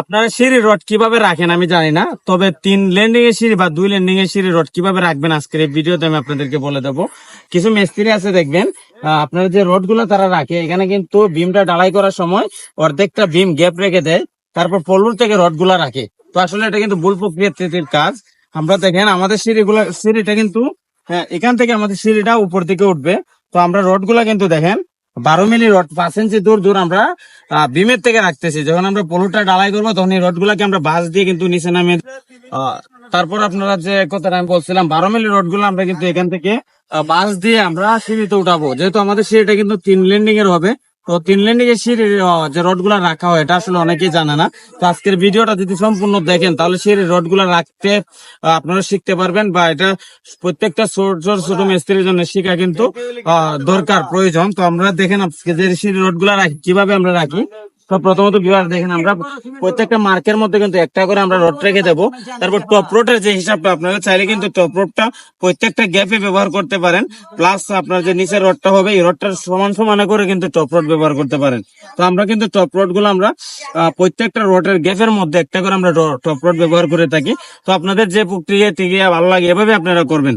আপনারা সিঁড়ি রড কীভাবে রাখেন আমি জানি না, তবে তিন ল্যান্ডিং এর সিঁড়ি বা দুই ল্যান্ডিং এর সিঁড়ি রড কীভাবে রাখবেন আজকের এই ভিডিওতে আমি আপনাদেরকে বলে দেবো। কিছু মিস্ত্রি আছে দেখবেন আপনারা যে রডগুলো তারা রাখে, এখানে কিন্তু বিমটা ডালাই করার সময় অর্ধেকটা বিম গ্যাপ রেখে দেয়, তারপর পলুর থেকে রডগুলা রাখে। তো আসলে এটা কিন্তু ভুল প্রক্রিয়ার কাজ। আমরা দেখেন, আমাদের সিঁড়িগুলা, সিঁড়িটা কিন্তু হ্যাঁ এখান থেকে আমাদের সিঁড়িটা উপর দিকে উঠবে। তো আমরা রডগুলা কিন্তু দেখেন বারো মিলি রড, পাঁচ ইঞ্চি দূর দূর আমরা বিমের থেকে রাখতেছি। যখন আমরা পলুটা ডালাই করব, তখন এই রড গুলাকে আমরা বাস দিয়ে কিন্তু নিচে নামে তারপর আপনারা যে কথাটা আমি বলছিলাম, বারো মিলি রডগুলো আমরা কিন্তু এখান থেকে বাস দিয়ে আমরা সিঁড়িতে উঠাবো। যেহেতু আমাদের সিঁড়িটা কিন্তু তিন লেন্ডিং এর হবে তো তিন ল্যান্ডিং এর সিঁড়ির যে রডগুলা রাখা হয়, এটা আসলে অনেকেই জানে না। তো আজকের ভিডিওটা যদি সম্পূর্ণ দেখেন, তাহলে সিঁড়ির রডগুলা রাখতে আপনারা শিখতে পারবেন বা এটা প্রত্যেকটা ছোট ছোট মিস্ত্রির জন্য শিখা কিন্তু দরকার, প্রয়োজন। তো আমরা দেখেন আজকে যে সিঁড়ির রডগুলা রাখি, কীভাবে আমরা রাখি? তো প্রথমত বিভাগ দেখেন আমরা প্রত্যেকটা মার্কের মধ্যে কিন্তু একটা করে আমরা রড রেখে দেবো তারপর টপ রোডের যে হিসাবটা আপনারা চাইলে কিন্তু টপ রোডটা প্রত্যেকটা গ্যাপে ব্যবহার করতে পারেন প্লাস আপনার যে নিচের রডটা হবে এই রডটার সমান সমানে করে কিন্তু টপ রোড ব্যবহার করতে পারেন তো আমরা কিন্তু টপ রোডগুলো আমরা প্রত্যেকটা রোডের গ্যাপের মধ্যে একটা করে আমরা টপ রোড ব্যবহার করে থাকি তো আপনাদের যে প্রক্রিয়া টিকিয়া ভালো লাগে এভাবে আপনারা করবেন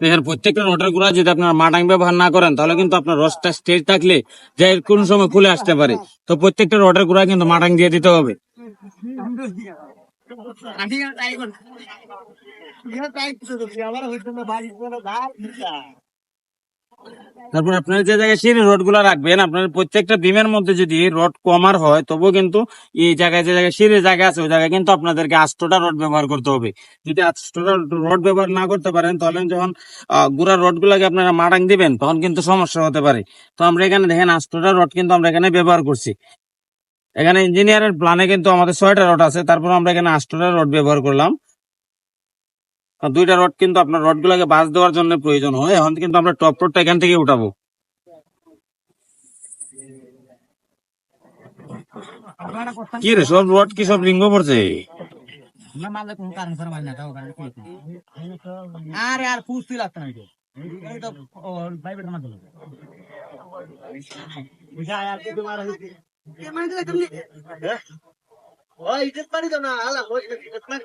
দেখেন প্রত্যেকটা রডের গুঁড়া যদি আপনার মাটাং ব্যবহার না করেন, তাহলে কিন্তু আপনার রসটা স্টেজ থাকলে যে কোন সময় খুলে আসতে পারে। তো প্রত্যেকটা রডের গুঁড়া কিন্তু মাটাং দিয়ে দিতে হবে। তারপর আপনার যে জায়গায় সিঁড়ি রডগুলা রাখবেন, আপনার প্রত্যেকটা বিমের মধ্যে যদি রড কমার হয়, তবুও কিন্তু এই জায়গায় যে জায়গায় সিঁড়ির জায়গা আছে, ওই জায়গায় কিন্তু আপনাদেরকে আষ্টটা রড ব্যবহার করতে হবে। যদি আষ্টটা রড ব্যবহার না করতে পারেন, তাহলে যখন গুড়ার রড গুলাকে আপনারা মাটাং দিবেন, তখন কিন্তু সমস্যা হতে পারে। তো আমরা এখানে দেখেন, আষ্টটা রড কিন্তু আমরা এখানে ব্যবহার করছি। এখানে ইঞ্জিনিয়ারের প্ল্যানে কিন্তু আমাদের ছয়টা রড আছে, তারপর আমরা এখানে আষ্টটা রড ব্যবহার করলাম। দুইটা রড কিন্তু আপনার রড গুলাকে বাস দেওয়ার জন্য প্রয়োজন হয়। এখন কিন্তু আমরা টপ রডটা এখান থেকে উঠাবো। কি রে সব রড কি সব রিঙ্গ পড়ছে আরে আর পুষতে লাগতো না এই তো ও ভাই বেটা না মানে ওই ইজ্জত পারি তো না আলা ইজ্জত পারি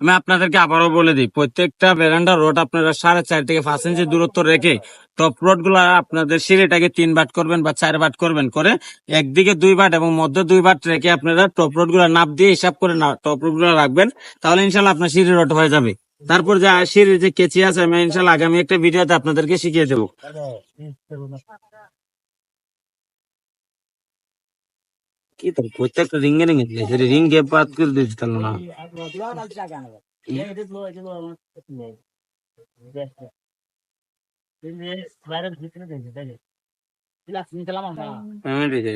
আমি আপনাদেরকে আবারও বলে দিই, প্রত্যেকটা বেরান্ডা রড আপনারা সাড়ে চার থেকে পাঁচ ইঞ্চি দূরত্ব রেখে টপ রডগুলা আপনাদের সিঁড়িটাকে তিন বাট করবেন বা চার বাট করবেন করে একদিকে দুই বাট এবং মধ্যে দুই বাট রেখে আপনারা টপ রোডগুলা নাপ দিয়ে হিসাব করে টপ রোডগুলা রাখবেন, তাহলে ইনশাল্লাহ আপনার সিঁড়ি রড হয়ে যাবে। তারপর যে সিঁড়ির যে কেচি আছে, আমি ইনশাল্লাহ আগামী একটা ভিডিওতে আপনাদেরকে শিখিয়ে দেবো। কি তো, প্রত্যেকটা রিঙ্গে রিঙ্গে দিয়েছে রিং গেপ বাদ করে দিয়েছে তাহলে না। পেমেন্ট হয়েছে।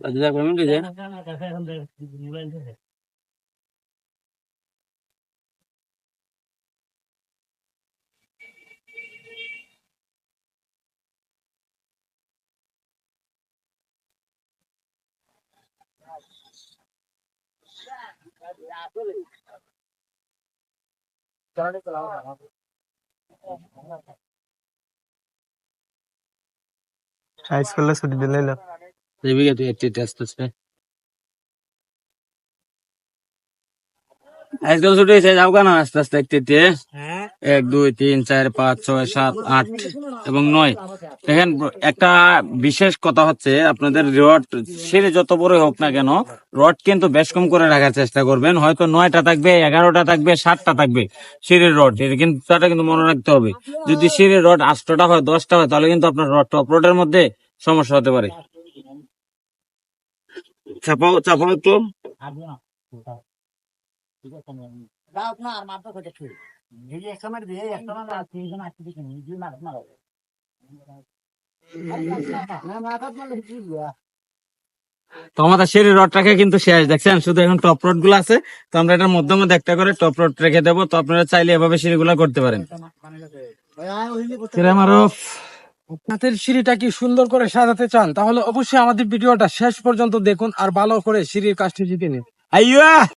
দাদা পেমেন্ট হয়েছে? हाई स्कूल से दिल्ली. ला देवी के तू एटी टेस्ट पे. আজকাল ছুটি হয়েছে যাও কেন আস্তে আস্তে একটু হ্যাঁ? এক দুই তিন চার পাঁচ ছয় সাত আট এবং নয়। দেখেন একটা বিশেষ কথা হচ্ছে আপনাদের রড সিঁড়ি যত বড় হোক না কেন রড কিন্তু বেশ কম করে রাখার চেষ্টা করবেন। হয়তো নয়টা থাকবে এগারোটা থাকবে সাতটা থাকবে সিঁড়ির রড। এটা কিন্তু তাটা কিন্তু মনে রাখতে হবে। যদি সিঁড়ির রড আটটা হয় দশটা হয় তাহলে কিন্তু আপনার রড টপ রোডের মধ্যে সমস্যা হতে পারে। চাপাও চাপাও একটু। তো আমাদের রডটাকে কিন্তু শেষ। দেখছেন? শুধু এখন টপ রডগুলো আছে। তো আমরা এটার মধ্যে একটা করে টপ রড রেখে দেবো। তো আপনারা চাইলে এভাবে করতে পারেন। আপনাদের সিঁড়িটা কি সুন্দর করে সাজাতে চান? তাহলে অবশ্যই আমাদের ভিডিওটা শেষ পর্যন্ত দেখুন আর ভালো করে সিঁড়ির কাজটি শিখে নিন। আইয়া!